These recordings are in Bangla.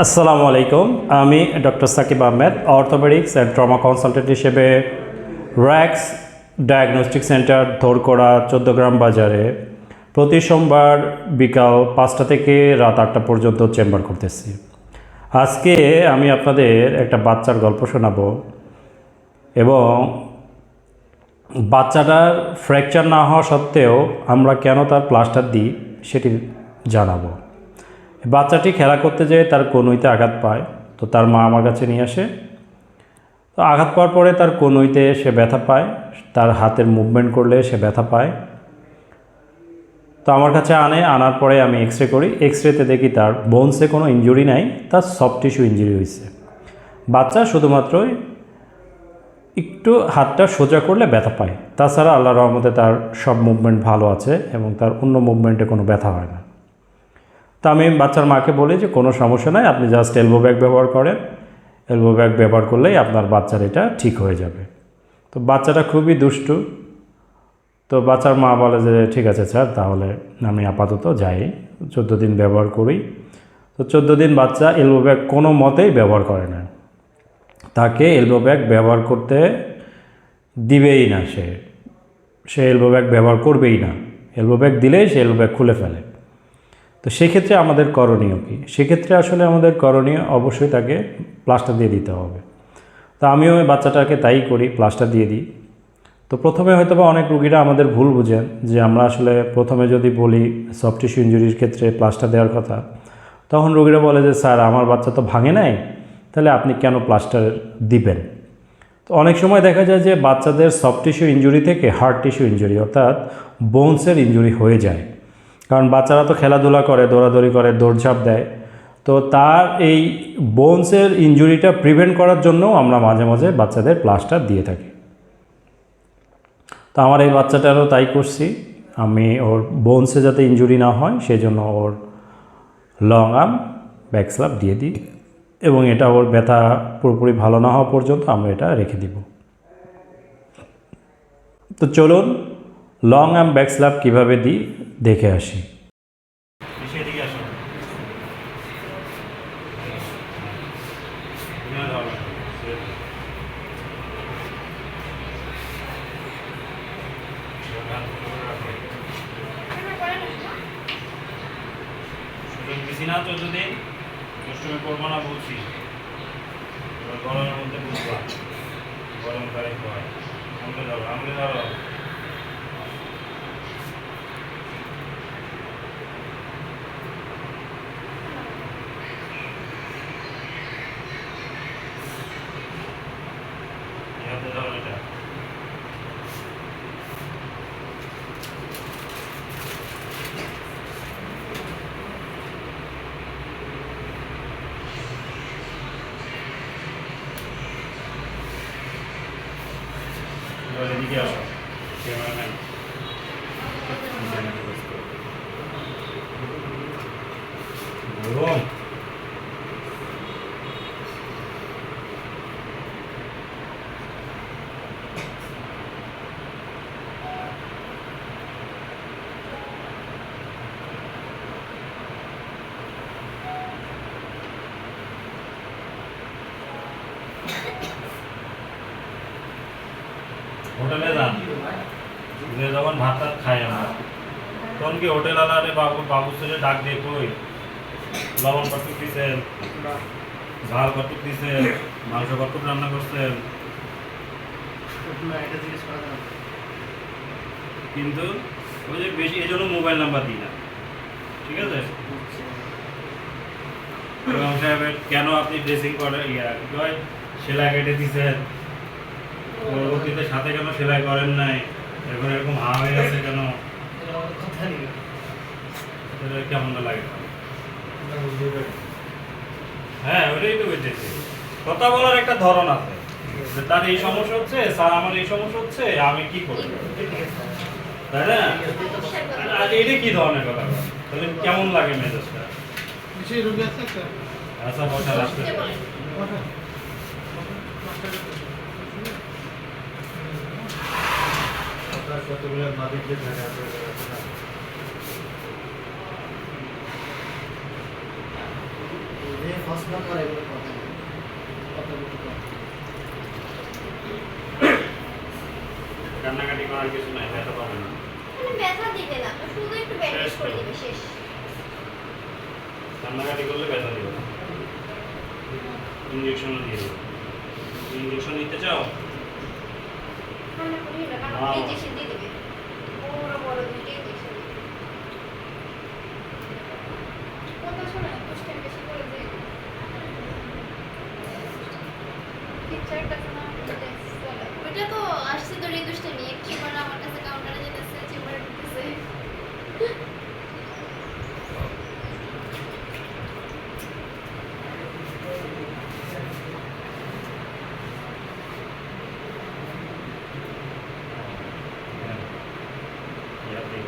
আসসালামু আলাইকুম। আমি doctor Sakib Ahmed, orthopaedics and trauma consultant হিসেবে র্যাক্স ডায়াগনস্টিক সেন্টার ধরকোড়া, চোদ্দগ্রাম বাজারে প্রতি সোমবার বিকাল পাঁচটা থেকে রাত আটটা পর্যন্ত চেম্বার করতেছি। আজকে আমি আপনাদের একটা বাচ্চার গল্প শোনাবো এবং বাচ্চাটার ফ্র্যাকচার না হওয়া সত্ত্বেও আমরা কেন তার প্লাস্টার দিই সেটি জানাব। বাচ্চাটি খেলা করতে যেয়ে তার কনুইতে আঘাত পায়, তো তার মা আমার কাছে নিয়ে আসে। তো আঘাত পাওয়ার পরে তার কনুইতে সে ব্যথা পায়, তার হাতের মুভমেন্ট করলে সে ব্যথা পায়। তো আমার কাছে আনে, আনার পরে আমি এক্স রে করি। এক্স রেতে দেখি তার বোনসে কোনো ইঞ্জুরি নাই, তার সফট টিস্যু ইঞ্জুরি হয়েছে বাচ্চা শুধুমাত্রই একটু হাতটা সোজা করলে ব্যথা পায়। তাছাড়া আল্লাহ রহমতে তার সব মুভমেন্ট ভালো আছে এবং তার অন্য মুভমেন্টে কোনো ব্যথা হয় না। তো আমি বাচ্চার মাকে বলি যে, কোনো সমস্যা নাই, আপনি জাস্ট এলবো ব্যাগ ব্যবহার করেন। এলবো ব্যাগ ব্যবহার করলেই আপনার বাচ্চার এটা ঠিক হয়ে যাবে। তো বাচ্চাটা খুবই দুষ্টু। তো বাচ্চার মা বলে যে, ঠিক আছে স্যার তাহলে আমি আপাতত যাই। চোদ্দ দিন ব্যবহার করি। তো চোদ্দ দিন বাচ্চা এলবো ব্যাগ কোনো মতেই ব্যবহার করে না। তাকে এলবো ব্যাগ ব্যবহার করতে দিবেই না সে। সে এলবো ব্যাগ ব্যবহার করবেই না। এলবো ব্যাগ দিলেই সে এলবো ব্যাগ খুলে ফেলে। তো সেক্ষেত্রে আমাদের করণীয় কী? সেক্ষেত্রে আসলে আমাদের করণীয় অবশ্যই তাকে প্লাস্টার দিয়ে দিতে হবে। তো আমিও বাচ্চাটাকে তাই করি প্লাস্টার দিয়ে দিই। তো প্রথমে হয়তো বা অনেক রুগীরা আমাদের ভুল বুঝেন যে আমরা আসলে প্রথমে যদি বলি সফট টিস্যু ইঞ্জুরির ক্ষেত্রে প্লাস্টার দেওয়ার কথা, তখন রুগীরা বলে যে, স্যার, আমার বাচ্চা তো ভাঙে নাই, তাহলে আপনি কেন প্লাস্টার দিবেন? তো অনেক সময় দেখা যায় যে বাচ্চাদের সফট টিস্যু ইঞ্জুরি থেকে হার্ট টিস্যু ইঞ্জুরি অর্থাৎ বোনসের ইঞ্জুরি হয়ে যায়। কারণ বাচ্চারা তো খেলাধুলা করে, দৌড়াদৌড়ি করে, দৌড়ঝাঁপ দেয়। তো তার এই বোনসের ইঞ্জুরিটা প্রিভেন্ট করার জন্যও আমরা মাঝে মাঝে বাচ্চাদের প্লাস্টার দিয়ে থাকি। তো আমার এই বাচ্চাটারও তাই করছি। আমি ওর বোনসে যাতে ইঞ্জুরি না হয় সেই জন্য ওর লং আর্ম ব্যাকস্লাপ দিয়ে দিই এবং এটা ওর ব্যথা পুরোপুরি ভালো না হওয়া পর্যন্ত আমরা এটা রেখে দিব। তো চলুন, লং আর্ম ব্যাকস্লাপ কীভাবে দিই? দেখে আসি। না না বলছি গরমের মধ্যে বুঝবা গরম কারে হয় আমলে ধরো আমলে ধরো এই হাতে ধরো এটা এবার এদিকে আসো ক্যামেরাম্যান গরম হোটেলে যান যে যখন ভাত টাত খাই আমরা। তখন কি হোটেল আলারে বাবু বাবু ছেলে ডাক দিয়ে কই? লবণ কটুক দিছেন, ঝাল কটুক দিছেন, মাংস কটুক রান্না করছেন? কিন্তু ওই যে বেশি, এই জন্য মোবাইল নাম্বার দিই না। ঠিক আছে? কেন আপনি ড্রেসিং করে ইয়া সেলাই কেটে দিছেন। পরবর্তীতে সাথে কেন সেলাই করেন নাই? এখন এরকম হা হয়ে আছে কেন? কেমন লাগে? হ্যাঁ ওইটাই তো বুঝতেছি। কথা বলার একটা ধরন আছে। যে তার এই সমস্যা হচ্ছে স্যার আমার এই সমস্যা হচ্ছে আমি কি করব? তাই না? এটা কি ধরনের কথা তাহলে কেমন লাগে মেজাজটা? আচ্ছা বসা রাখতে কতগুলো মালিক যে থাকে আপনাদের যে ফার্স্ট পরে এগুলো কথা। কান্নাকাটি করার কিছু নাই ব্যথা পাবে না। ব্যথা দিবে না শুধু একটু ব্যান্ডেজ করে দিবে শেষ। কান্নাকাটি করলে ব্যথা দিবে। ইঞ্জেকশনও দিয়ে দেবে। ইঞ্জেকশন নিতে চাও? ওইটা তো আসছে তো দুষ্টামি এক চেম্বার আমার কাছে কাউন্টারে যেতেছে চেম্বারে ঢুকতেছে ইয়াতে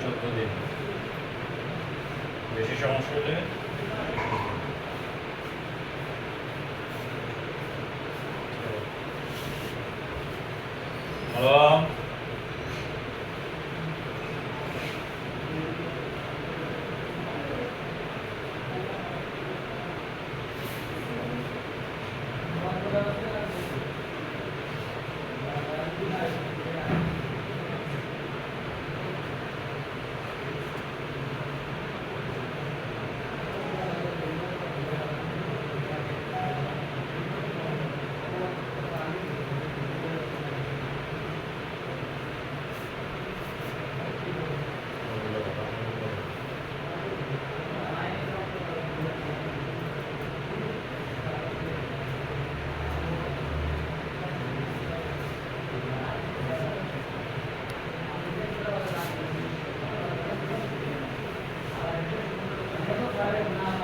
চোদ্দ দিন বেশি সমস্যা হলে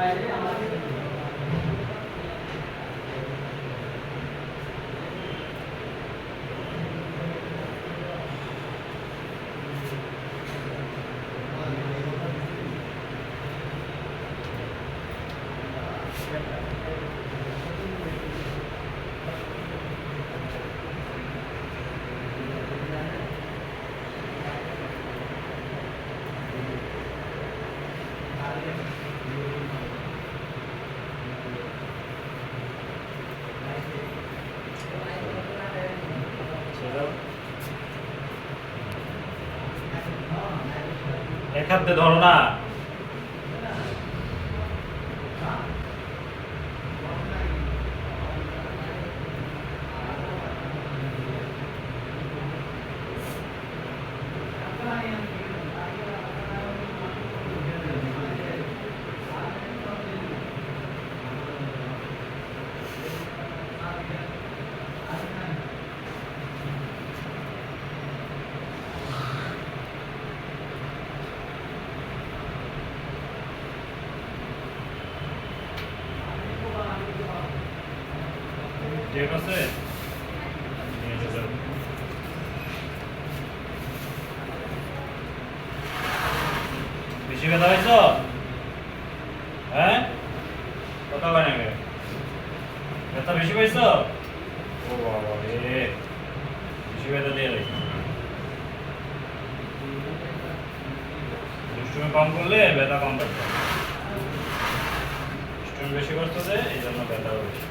এক হাতে ধরো না। ঠিক আছে? বেশি ব্যথা হয়েছ হ্যাঁ? কথা নাকি ব্যথা বেশি পাইছ? ও বাবা রে, বেশি ব্যথা দিয়ে রাখি দুষ্টুমি কম করলে ব্যথা কম থাকবে দুষ্টুমি বেশি করতে দে এই জন্য ব্যথা বেশি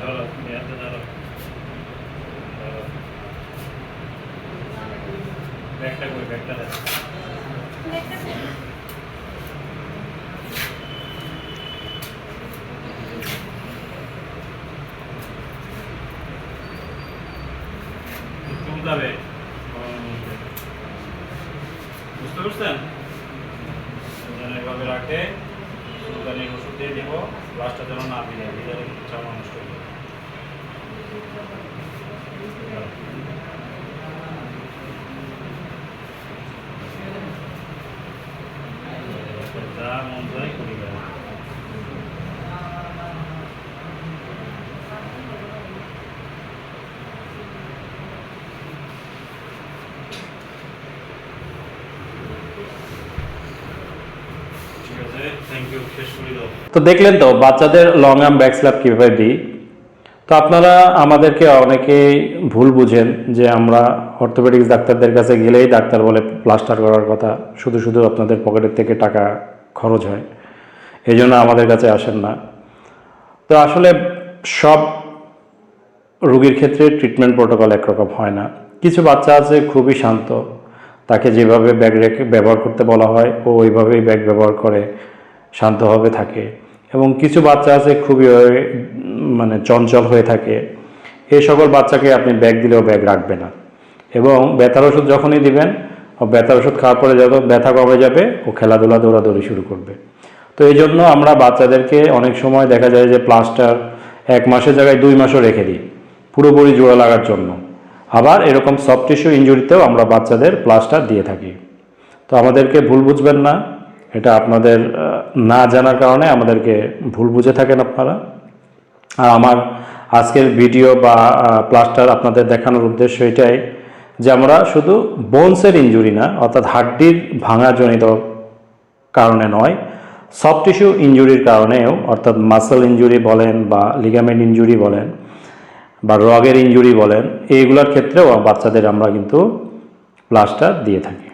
ধরো এই হাতে ধরো ধরো ব্যাগটা কই ব্যাগটা দেখো। চুলকাবে বুঝতে পারছেন? এভাবে রাখে চুলকানির ওষুধ দিয়ে দিব লাস্টটা যেন না দিলে দিলে চামড়া নষ্ট হয়ে যাবে তো দেখলেন তো, বাচ্চাদের লং আর্ম ব্যাক স্ল্যাপ কীভাবে দিই? তো আপনারা আমাদেরকে অনেকেই ভুল বুঝেন যে আমরা অর্থোপেডিক্স ডাক্তারদের কাছে গেলেই ডাক্তার বলে প্লাস্টার করার কথা, শুধু শুধু আপনাদের পকেটের থেকে টাকা খরচ হয়। এই জন্য আমাদের কাছে আসেন না। তো আসলে সব রুগীর ক্ষেত্রে ট্রিটমেন্ট প্রোটোকল একরকম হয় না। কিছু বাচ্চা আছে খুবই শান্ত। তাকে যেভাবে ব্যাগ রেখে ব্যবহার করতে বলা হয়, ও ওইভাবেই ব্যাগ ব্যবহার করে, শান্তভাবে থাকে। এবং কিছু বাচ্চা আছে খুবই মানে চঞ্চল হয়ে থাকে। এই সকল বাচ্চাকে আপনি ব্যাগ দিলেও ব্যাগ রাখবে না। এবং ব্যথার ওষুধ যখনই দিবেন ব্যথার ওষুধ খাওয়ার পরে যত ব্যথা কমে যাবে, ও খেলাধুলা, দৌড়াদৌড়ি শুরু করবে। তো এই জন্য আমরা বাচ্চাদেরকে অনেক সময় দেখা যায় যে প্লাস্টার এক মাসের জায়গায় দুই মাসও রেখে দিই, পুরোপুরি জোড়া লাগার জন্য। আবার এরকম সফট টিস্যু ইঞ্জুরিতেও আমরা বাচ্চাদের প্লাস্টার দিয়ে থাকি। তো আমাদেরকে ভুল বুঝবেন না, এটা আপনাদের না জানার কারণে আমাদেরকে ভুল বুঝে থাকেন আপনারা। আর আমার আজকের ভিডিও বা প্লাস্টার আপনাদের দেখানোর উদ্দেশ্য এটাই যে আমরা শুধু বোনসের ইঞ্জুরি না, অর্থাৎ হাড্ডির ভাঙাজনিত কারণে নয় সফট টিস্যু ইঞ্জুরির কারণেও, অর্থাৎ মাসেল ইঞ্জুরি বলেন বা লিগামেন্ট ইঞ্জুরি বলেন বা রগের ইঞ্জুরি বলেন, এইগুলোর ক্ষেত্রেও বাচ্চাদের আমরা কিন্তু প্লাস্টার দিয়ে থাকি।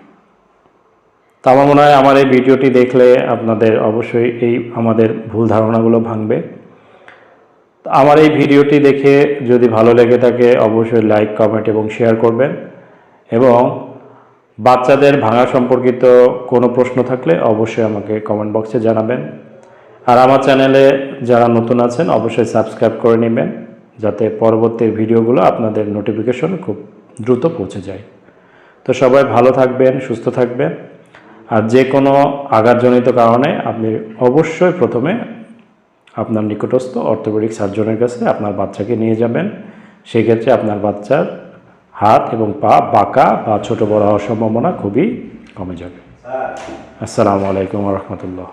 তা আমার মনে হয় আমার এই ভিডিওটি দেখলে আপনাদের অবশ্যই এই আমাদের ভুল ধারণাগুলো ভাঙবে। আমার এই ভিডিওটি দেখে যদি ভালো লেগে থাকে, অবশ্যই লাইক কমেন্ট এবং শেয়ার করবেন। এবং বাচ্চাদের ভাঙা সম্পর্কিত কোনো প্রশ্ন থাকলে অবশ্যই আমাকে কমেন্ট বক্সে জানাবেন। আর আমার চ্যানেলে যারা নতুন আছেন, অবশ্যই সাবস্ক্রাইব করে নেবেন, যাতে পরবর্তী ভিডিওগুলো আপনাদের নোটিফিকেশন খুব দ্রুত পৌঁছে যায়। তো সবাই ভালো থাকবেন, সুস্থ থাকবেন। আর যে কোনো আঘাতজনিত কারণে আপনি অবশ্যই প্রথমে আপনার নিকটস্থ অর্থোপেডিক সার্জনের কাছে আপনার বাচ্চাকে নিয়ে যাবেন। সেক্ষেত্রে আপনার বাচ্চার হাত এবং পা বাঁকা বা ছোট বড় হওয়ার সম্ভাবনা খুবই কমে যাবে। আসসালামু আলাইকুম রহমতুল্লাহ।